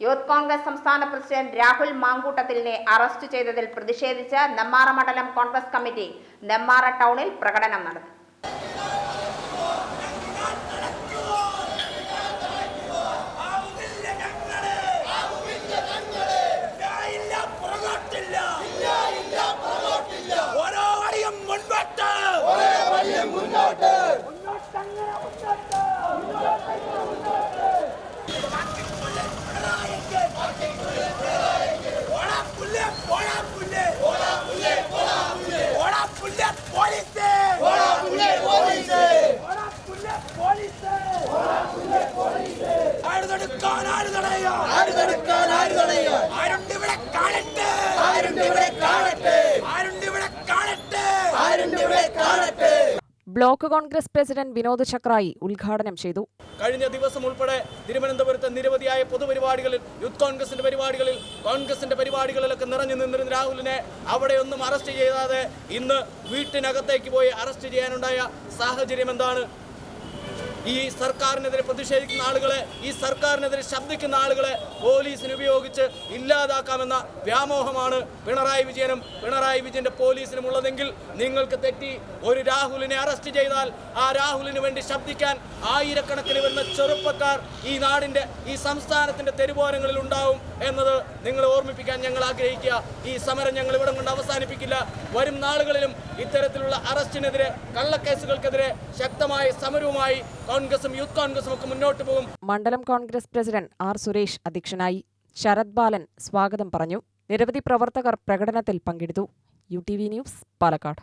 Youth Congress സംസ്ഥാന president Rahul മാങ്കൂട്ടത്തിലിനെ arrest ചെയ്തതിൽ പ്രതിഷേധിച്ച് നെമ്മാറ മണ്ഡലം കോൺഗ്രസ് കമ്മിറ്റി നെമ്മാറ ടൗണിൽ പ്രകടനം നടത്തി. മുന്നോട്ട്. ആര് തടുക്കാൻ, ആര് കാണട്ടെ? ആരുണ്ട് ഇവിടെ കാണട്ടെ? ആരുണ്ട് ഇവിടെ കാണട്ടെ? ബ്ലോക്ക് കോൺഗ്രസ് പ്രസിഡന്റ് വിനോദ് ചക്രായി ഉദ്ഘാടനം ചെയ്തു. കഴിഞ്ഞ ദിവസം ഉൾപ്പെടെ തിരുവനന്തപുരത്തെ നിരവധിയായ പൊതുപരിപാടികളിൽ യൂത്ത് കോൺഗ്രസിന്റെ പരിപാടികളിൽ കോൺഗ്രസിന്റെ പരിപാടികളിലൊക്കെ നിറഞ്ഞു നിന്നിരുന്ന രാഹുലിനെ അവിടെയൊന്നും അറസ്റ്റ് ചെയ്യാതെ ഇന്ന് വീട്ടിനകത്തേക്ക് പോയി അറസ്റ്റ് ചെയ്യാനുണ്ടായ സാഹചര്യം എന്താണ്? ഈ സർക്കാരിനെതിരെ പ്രതിഷേധിക്കുന്ന ആളുകളെ ഈ സർക്കാരിനെതിരെ ശബ്ദിക്കുന്ന ആളുകളെ പോലീസിന് ഉപയോഗിച്ച് ഇല്ലാതാക്കാമെന്ന വ്യാമോഹമാണ് പിണറായി വിജയനും പിണറായി വിജയന്റെ പോലീസിനും ഉള്ളതെങ്കിൽ നിങ്ങൾക്ക് തെറ്റി ഒരു രാഹുലിനെ അറസ്റ്റ് ചെയ്താൽ ആ രാഹുലിന് വേണ്ടി ശബ്ദിക്കാൻ ആയിരക്കണക്കിന് വരുന്ന ചെറുപ്പക്കാർ ഈ നാടിന്റെ ഈ സംസ്ഥാനത്തിന്റെ തെരുവോരങ്ങളിൽ ഉണ്ടാവും എന്നത് നിങ്ങളെ ഓർമ്മിപ്പിക്കാൻ ഞങ്ങൾ ആഗ്രഹിക്കുക. ഈ സമരം ഞങ്ങൾ ഇവിടം കൊണ്ട് അവസാനിപ്പിക്കില്ല. വരും നാളുകളിലും ഇത്തരത്തിലുള്ള അറസ്റ്റിനെതിരെ കള്ളക്കേസുകൾക്കെതിരെ ശക്തമായ സമരവുമായി കോൺഗ്രസും യൂത്ത് കോൺഗ്രസും ഒക്കെ മുന്നോട്ട് പോകും. മണ്ഡലം കോൺഗ്രസ് പ്രസിഡന്റ് ആർ സുരേഷ് അധ്യക്ഷനായി ശരത് ബാലൻ സ്വാഗതം പറഞ്ഞു. നിരവധി പ്രവർത്തകർ പ്രകടനത്തിൽ പങ്കെടുത്തു. U T V news Palakkad.